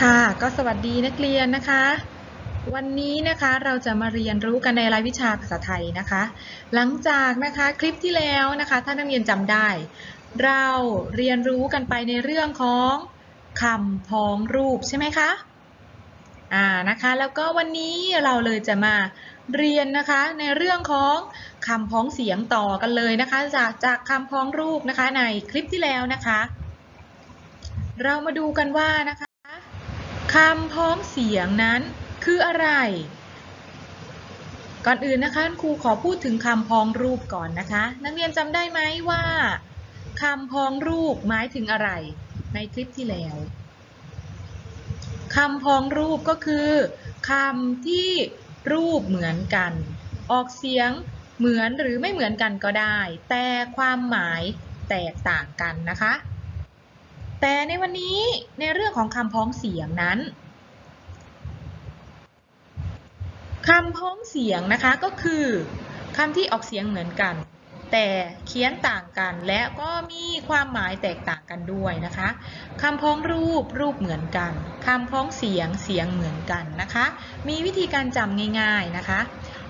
ค่ะก็สวัสดีนักเรียนนะคะ วันนี้นะคะเราจะมาเรียนรู้กันในรายวิชาภาษาไทยนะคะ หลังจากนะคะคลิปที่แล้วนะคะถ้านักเรียนจำได้ เราเรียนรู้กันไปในเรื่องของคำพ้องรูปใช่ไหมคะอ่านะคะแล้วก็วันนี้เราเลยจะมาเรียนนะคะในเรื่องของคำพ้องเสียงต่อกันเลยนะคะ จากจากคำพ้องรูปนะคะในคลิปที่แล้วนะคะ เรามาดูกันว่านะคะ คำพ้องเสียงนั้นคืออะไร ก่อนอื่นนะคะครูขอพูดถึงคำพ้องรูปก่อนนะคะ นักเรียนจำได้ไหมว่าคำพ้องรูปหมายถึงอะไร ในคลิปที่แล้วคำพ้องรูปก็คือคำที่รูปเหมือนกัน ออกเสียงเหมือนหรือไม่เหมือนกันก็ได้ แต่ความหมายแตกต่างกันนะคะ แต่ในวันนี้ในเรื่องของคำพ้องเสียงนั้นคำพ้องเสียงนะคะก็คือคำที่ออกเสียงเหมือนกัน แต่เขียนต่างกันและก็มีความหมายแตกต่างกันด้วยนะคะคำพ้องรูปรูปเหมือนกันคำพ้องเสียงเสียงเหมือนกันนะคะ มีวิธีการจำง่าย ๆนะคะ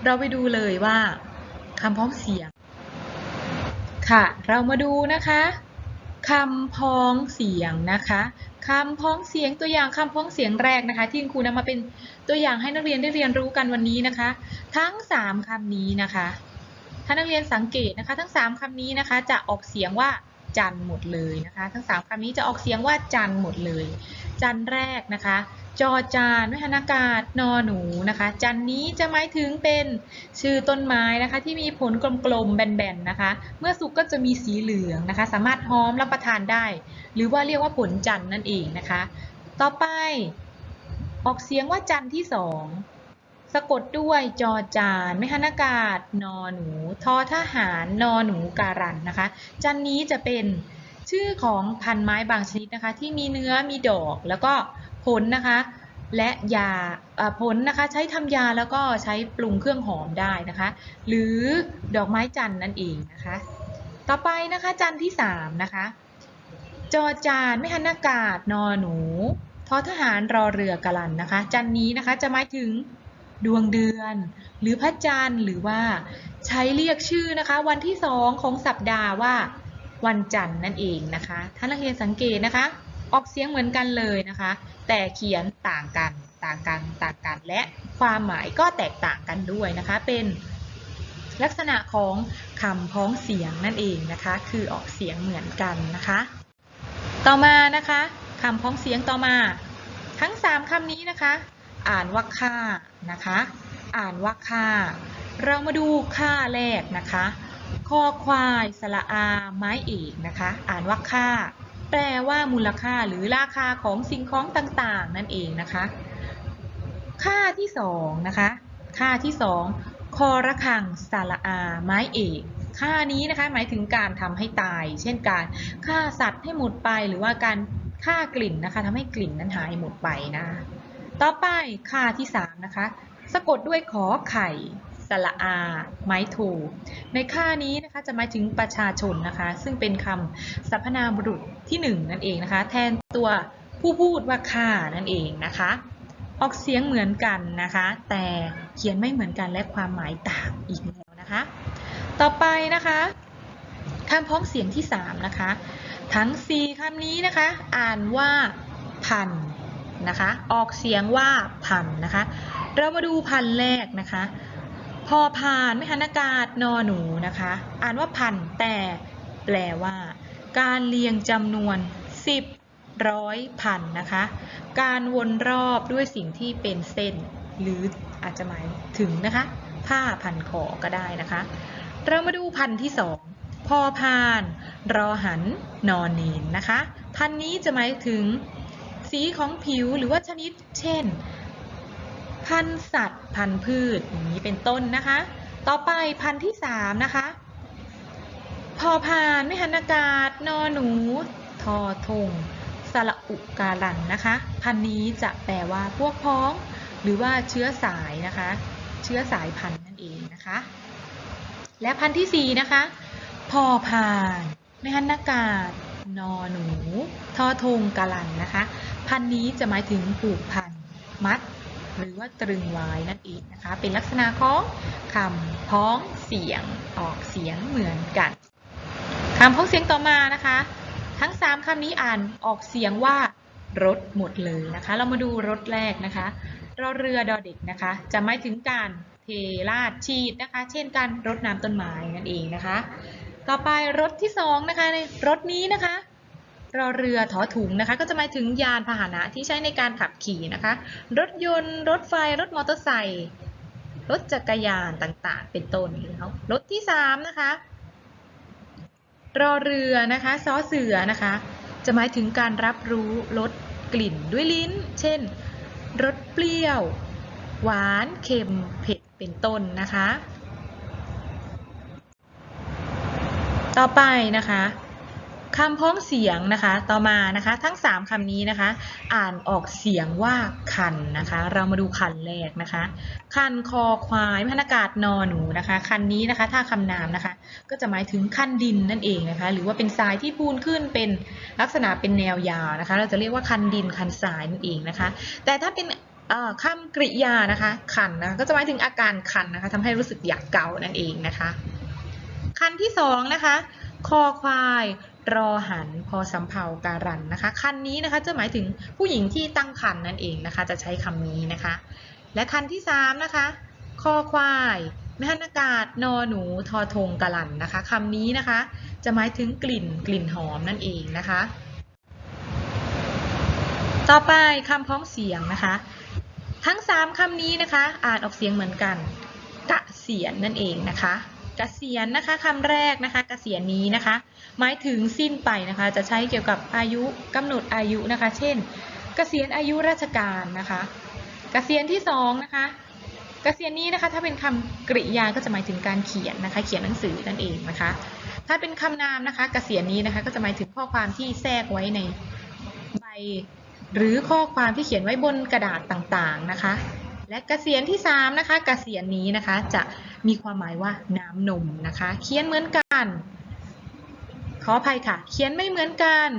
เราไปดูเลยว่าคำพ้องเสียง ค่ะ เรามาดูนะคะ คำพ้องเสียงนะคะคำพ้องเสียงตัวอย่างคำพ้องเสียงแรกนะคะ ที่คุณครูนำมาเป็นตัวอย่างให้นักเรียนได้เรียนรู้กันวันนี้นะคะ ทั้ง 3คำนี้นะคะ ถ้านักเรียนสังเกตนะคะ ทั้ง 3คำนี้นะคะ จะออกเสียงว่าจันหมดเลยนะคะ ทั้ง 3คำนี้จะออกเสียงว่าจันหมดเลย จันแรกนะคะ จอจานวิหารากาศนอหนูนะคะ จันนี้จะหมายถึงเป็นชื่อต้นไม้นะคะที่มีผลกลมๆแบนๆนะคะ เมื่อสุกก็จะมีสีเหลืองนะคะ สามารถหอมรับประทานได้ หรือว่าเรียกว่าผลจันนั่นเองนะคะ ต่อไป ออกเสียงว่าจันที่สองสะกดด้วยจอจานไม่หันอากาศ นอหนู ทอทหาร นอหนูการันนะคะ จันนี้จะเป็นชื่อของพันไม้บางชนิดนะคะ ที่มีเนื้อมีดอกแล้วก็ ผลนะคะและยาผลนะคะใช้ทำยาแล้วก็ใช้ปรุงเครื่องหอมได้นะคะ หรือดอกไม้จันทร์นั่นเองนะคะ ต่อไปนะคะจันทร์ที่สามนะคะจอจานไม่หันอากาศนอหนูทอทหารรอเรือกะลันนะคะ จันนี้นะคะจะหมายถึงดวงเดือน หรือพระจันทร์หรือว่าใช้เรียกชื่อนะคะ วันที่สองของสัปดาห์ว่าวันจันทร์นั่นเองนะคะถ้านักเรียนสังเกตนะคะ ออกเสียงเหมือนกันเลยนะคะ แต่เขียนต่างกันต่างกันต่างกันและความหมายก็แตกต่างกันด้วยนะคะ เป็นลักษณะของคำพ้องเสียงนั่นเองนะคะ คือออกเสียงเหมือนกันนะคะ ต่อมานะคะคำพ้องเสียงต่อมา ทั้ง 3คำนี้นะคะ อ่านว่าค่านะคะ อ่านว่าค่า เรามาดูค่าแรกนะคะคอควายสระอาไม้เอกนะคะ อ่านว่าค่า แปลว่ามูลค่าหรือราคาของสิ่งของต่างๆ นั่นเองนะคะ ค่าที่สองนะคะ ค่าที่สองคอระคังสาระอา ไม้เอก ค่านี้นะคะหมายถึงการทำให้ตาย เช่นการฆ่าสัตว์ให้หมดไปหรือว่าการฆ่ากลิ่นนะคะทำให้กลิ่นนั้นหายหมดไปนะ ต่อไปค่าที่3นะคะ สะกดด้วยขอไข่ สระอา ไม้ถู ในค่านี้นะคะจะหมายถึงประชาชนนะคะ ซึ่งเป็นคำสรรพนามบุรุษที่1นั่นเองนะคะ แทนตัวผู้พูดว่าค่านั่นเองนะคะ ออกเสียงเหมือนกันนะคะ แต่เขียนไม่เหมือนกันและความหมายต่างอีกแล้วนะคะ ต่อไปนะคะคำพ้องเสียงที่ 3 นะคะ ทั้ง 4คำนี้นะคะ อ่านว่าพันนะคะ ออกเสียงว่าพันนะคะ เรามาดูพันแรกนะคะ พอพานไม่หันอากาศนอหนูนะคะ อ่านว่าพันแต่แปลว่า การเรียงจำนวน 10ร้อยพันนะคะ การวนรอบด้วยสิ่งที่เป็นเส้น หรืออาจจะหมายถึงนะคะ ผ้าพันคอก็ได้นะคะ เรามาดูพันที่สองพอพาน รอหัน นอนเนนนะคะ พันนี้จะหมายถึงสีของผิวหรือว่าชนิด เช่น พันธุ์สัตว์ พันธุ์พืชอย่างนี้เป็นต้นนะคะ ต่อไปพันธุ์ที่สามนะคะ พอพานไม่หันอากาศ นอหนู ทอทงสระอุการันนะคะ พันธุ์นี้จะแปลว่าพวกพ้อง หรือว่าเชื้อสายนะคะ เชื้อสายพันธุ์นั่นเองนะคะ และพันธุ์ที่สี่นะคะ พอพานไม่หันอากาศ นอหนู ทอทงกาลันนะคะพพันนี้จะหมายถึงผูกพันมัด หรือว่าตรึงไว้นั่นเองนะคะ เป็นลักษณะของคำพ้องเสียงออกเสียงเหมือนกันคำพ้องเสียงต่อมานะคะ ทั้ง 3คำนี้อ่านออกเสียงว่ารถหมดเลยนะคะ เรามาดูรถแรกนะคะรอเรือดอเด็กนะคะ จะหมายถึงการเทราดฉีดนะคะ เช่นการรดน้ำต้นไม้นั่นเองนะคะ ต่อไปรถที่สองนะคะในรถนี้นะคะ รอเรือถอถุงนะคะ ก็จะหมายถึงยานพาหนะที่ใช้ในการขับขี่นะคะ รถยนต์ รถไฟ รถมอเตอร์ไซค์รถจักรยานต่างๆ เป็นต้นแล้วรถที่สามนะคะรอเรือนะคะซอเสือนะคะ จะหมายถึงการรับรู้รสกลิ่นด้วยลิ้น เช่นรสเปรี้ยว หวานเค็มเผ็ดเป็นต้นนะคะ ต่อไปนะคะ คำพ้องเสียงนะคะ ต่อมานะคะ ทั้ง 3คำนี้นะคะ อ่านออกเสียงว่าคันนะคะ เรามาดูคันแรกนะคะ คันคอควายพนากาศนอหนูนะคะ คันนี้นะคะ ถ้าคำนามนะคะ ก็จะหมายถึงคันดินนั่นเองนะคะ หรือว่าเป็นทรายที่พูนขึ้นเป็นลักษณะเป็นแนวยาวนะคะ เราจะเรียกว่าคันดินคันทรายนั่นเองนะคะ แต่ถ้าเป็นคำกริยานะคะคันนะคะก็จะหมายถึงอาการคันนะคะทำให้รู้สึกอยากเกานั่นเองนะคะคันที่สองนะคะคอควาย รอหันพอสำเภาการันนะคะคันนี้นะคะจะหมายถึงผู้หญิงที่ตั้งครรภ์นั่นเองนะคะ จะใช้คำนี้นะคะ และคันที่สามนะคะคอควายแม่หันอากาศนอหนูทอทงกะลันนะคะคำนี้นะคะ จะหมายถึงกลิ่นกลิ่นหอมนั่นเองนะคะ ต่อไปคำพ้องเสียงนะคะ ทั้ง 3คำนี้นะคะ อ่านออกเสียงเหมือนกัน กะเสียนนั่นเองนะคะ กษียณนะคะคำแรกนะคะเกษียณนี้นะคะ หมายถึงสิ้นไปนะคะ จะใช้เกี่ยวกับอายุกำหนดอายุนะคะ เช่นเกษียณอายุราชการนะคะเกษียณที่สองนะคะเกษียณนี้นะคะถ้าเป็นคำกริยาก็จะหมายถึงการเขียนนะคะ เขียนหนังสือนั่นเองนะคะ ถ้าเป็นคำนามนะคะเกษียณนี้นะคะก็จะหมายถึงข้อความที่แทรกไว้ในใบหรือข้อความที่เขียนไว้บนกระดาษต่างๆนะคะ และเกษียณที่3นะคะเกษียณนี้นะคะจะ มีความหมายว่าน้ำนมนะคะ เขียนเหมือนกัน ขออภัยค่ะ เขียนไม่เหมือนกัน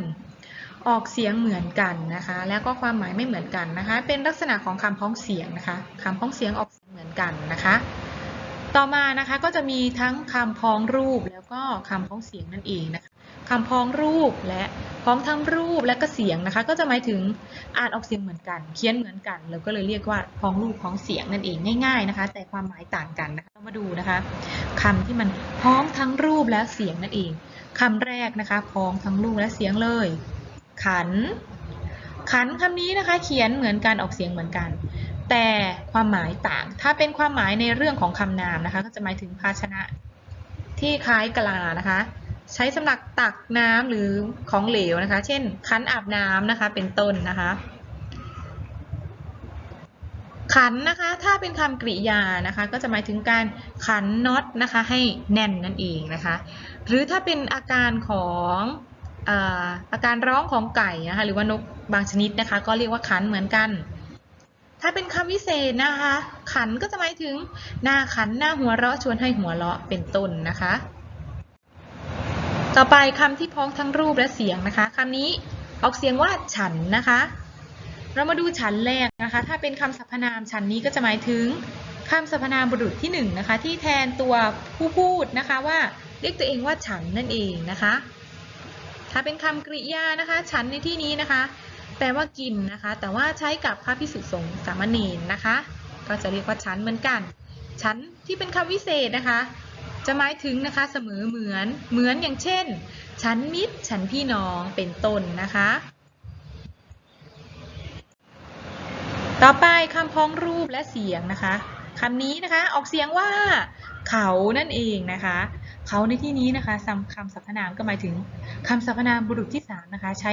ออกเสียงเหมือนกันนะคะ แล้วก็ความหมายไม่เหมือนกันนะคะ เป็นลักษณะของคำพ้องเสียงนะคะคำพ้องเสียงออกเสียงเหมือนกันนะคะ ต่อมานะคะก็จะมีทั้งคำพ้องรูปแล้วก็คำพ้องเสียงนั่นเองนะคะคำพ้องรูปและ พ้องทั้งรูปและก็เสียงนะคะ ก็จะหมายถึงอ่านออกเสียงเหมือนกัน เขียนเหมือนกันเราก็เลยเรียกว่าพ้องรูปพ้องเสียงนั่นเองง่ายๆนะคะ แต่ความหมายต่างกันนะคะเรามาดูนะคะคำที่มันพ้องทั้งรูปและเสียงนั่นเองคำแรกนะคะพ้องทั้งรูปและเสียงเลย ขัน ขันคำนี้นะคะ เขียนเหมือนกันออกเสียงเหมือนกัน แต่ความหมายต่าง ถ้าเป็นความหมายในเรื่องของคำนามนะคะ ก็จะหมายถึงภาชนะที่คล้ายกะลานะคะ ใช้สำหรับตักน้ำหรือของเหลวนะคะ เช่นขันอาบน้ำนะคะ เป็นต้นนะคะ ขันนะคะ ถ้าเป็นคำกริยานะคะ ก็จะหมายถึงการขันน็อตนะคะ ให้แน่นนั่นเองนะคะ หรือถ้าเป็นอาการของอ่ออาการร้องของไก่นะคะ หรือว่านกบางชนิดนะคะ ก็เรียกว่าขันเหมือนกัน ถ้าเป็นคำวิเศษนะคะ ขันก็จะหมายถึงหน้าขันหน้าหัวเราะชวนให้หัวเราะเป็นต้นนะคะ ต่อไปคำที่พ้องทั้งรูปและเสียงนะคะคำนี้ออกเสียงว่าฉันนะคะ เรามาดูฉันแรกนะคะ ถ้าเป็นคำสรรพนามฉันนี้ก็จะหมายถึงคำสรรพนามบุรุษที่หนึ่งนะคะ ที่แทนตัวผู้พูดนะคะว่าเรียกตัวเองว่าฉันนั่นเองนะคะ ถ้าเป็นคำกริยานะคะ ฉันในที่นี้นะคะ แปลว่ากินนะคะ แต่ว่าใช้กับพระพิสุสงฆ์สามเณรนะคะ ก็จะเรียกว่าฉันเหมือนกัน ฉันที่เป็นคำวิเศษนะคะ จะหมายถึงนะคะเสมอเหมือนเหมือนอย่างเช่น ฉันมิตรฉันพี่น้องเป็นต้นนะคะ ต่อไปคำพ้องรูปและเสียงนะคะคำนี้นะคะออกเสียงว่า เขานั่นเองนะคะ เขาในที่นี้นะคะคำสรรพนามก็หมายถึงคำสรรพนามบุรุษที่สามนะคะใช้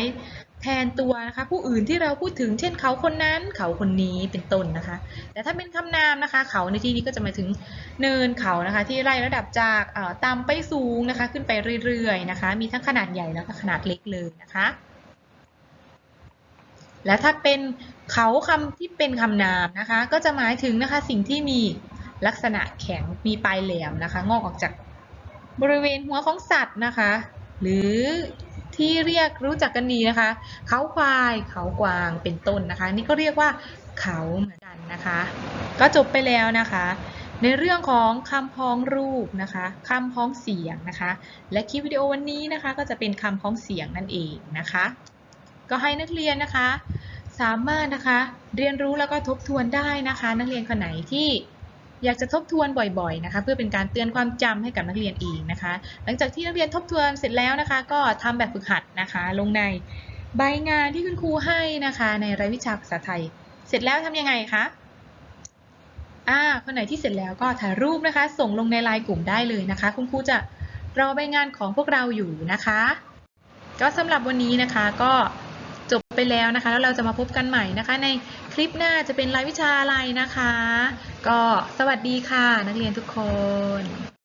แทนตัวนะคะผู้อื่นที่เราพูดถึง เช่นเขาคนนั้น เขาคนนี้เป็นต้นนะคะ แต่ถ้าเป็นคำนามนะคะ เขาในที่นี้ก็จะหมายถึงเนินเขานะคะ ที่ไล่ระดับจากต่ำไปสูงนะคะ ขึ้นไปเรื่อยๆนะคะ มีทั้งขนาดใหญ่แล้วก็ขนาดเล็กเลยนะคะและถ้าเป็นเขาคำที่เป็นคำนามนะคะ ก็จะหมายถึงนะคะสิ่งที่มีลักษณะแข็งมีปลายแหลมนะคะ งอกออกจาก บริเวณหัวของสัตว์นะคะ หรือที่เรียกรู้จักกันดีนะคะ เขาควายเขากวางเป็นต้นนะคะ นี่ก็เรียกว่าเขาเหมือนกันนะคะ ก็จบไปแล้วนะคะ ในเรื่องของคำพ้องรูปนะคะคำพ้องเสียงนะคะ และคลิปวิดีโอวันนี้นะคะ ก็จะเป็นคำพ้องเสียงนั่นเองนะคะ ก็ให้นักเรียนนะคะ สามารถนะคะ เรียนรู้แล้วก็ทบทวนได้นะคะ นักเรียนคนไหนที่ อยากจะทบทวนบ่อยๆนะคะ เพื่อเป็นการเตือนความจำให้กับนักเรียนเองนะคะ หลังจากที่นักเรียนทบทวนเสร็จแล้วนะคะ ก็ทำแบบฝึกหัดนะคะ ลงในใบงานที่คุณครูให้นะคะ ในรายวิชาภาษาไทย เสร็จแล้วทำยังไงคะอ่าคนไหนที่เสร็จแล้วก็ถ่ายรูปนะคะ ส่งลงในไลน์กลุ่มได้เลยนะคะ คุณครูจะรอใบงานของพวกเราอยู่นะคะ ก็สำหรับวันนี้นะคะก็ จบไปแล้วนะคะ แล้วเราจะมาพบกันใหม่นะคะ ในคลิปหน้าจะเป็นรายวิชาอะไรนะคะ ก็สวัสดีค่ะ นักเรียนทุกคน